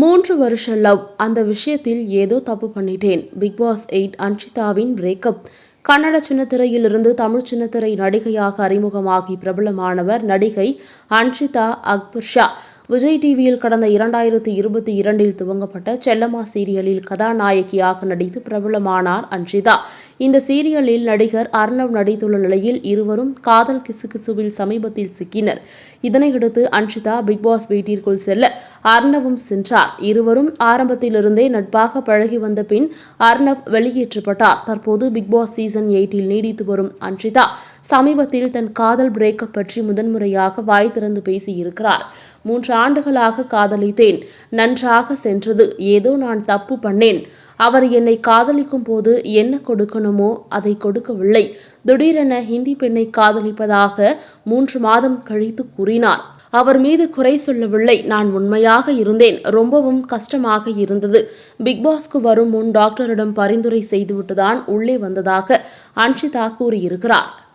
மூன்று வருஷ லவ் அந்த விஷயத்தில் ஏதோ தப்பு பண்ணிட்டேன். பிக் பாஸ் எயிட் அன்ஷிதாவின் பிரேக்கப் கன்னட சின்னத்திரையிலிருந்து தமிழ் சின்னத்திரை நடிகையாக அறிமுகமாகி பிரபலமானவர் நடிகை அன்ஷிதா அக்பர் ஷா. விஜய் டிவியில் கடந்த இரண்டாயிரத்தி இருபத்தி இரண்டில் துவங்கப்பட்ட செல்லம்மா சீரியலில் கதாநாயகியாக நடித்து பிரபலமானார் அன்ஷிதா. இந்த சீரியலில் நடிகர் அர்ணவ் நடித்துள்ள நிலையில் இருவரும் காதல் கிசுகிசுவில் சமீபத்தில் சிக்கினர். இதனையடுத்து அன்ஷிதா பிக்பாஸ் வீட்டிற்குள் செல்ல அர்ணவும் சென்றார். இருவரும் ஆரம்பத்திலிருந்தே நட்பாக பழகி வந்த பின் அர்ணவ் வெளியேற்றப்பட்டார். தற்போது பிக்பாஸ் சீசன் எயிட்டில் நீடித்து வரும் அன்ஷிதா சமீபத்தில் தன் காதல் பிரேக்கப் பற்றி முதன்முறையாக வாய் திறந்து பேசியிருக்கிறார். மூன்று ஆண்டுகளாக காதலித்தேன். நன்றாக சென்றது. ஏதோ நான் தப்பு பண்ணேன். அவர் என்னை காதலிக்கும் போது என்ன கொடுக்கணுமோ அதை கொடுக்கவில்லை. திடீரென ஹிந்தி பெண்ணை காதலிப்பதாக மூன்று மாதம் கழித்து கூறினார். அவர் மீது குறை சொல்லவில்லை. நான் உண்மையாக இருந்தேன். ரொம்பவும் கஷ்டமாக இருந்தது. பிக்பாஸ்க்கு வரும் முன் டாக்டரிடம் பரிந்துரை செய்துவிட்டுதான் உள்ளே வந்ததாக அன்ஷிதா கூறியிருக்கிறார்.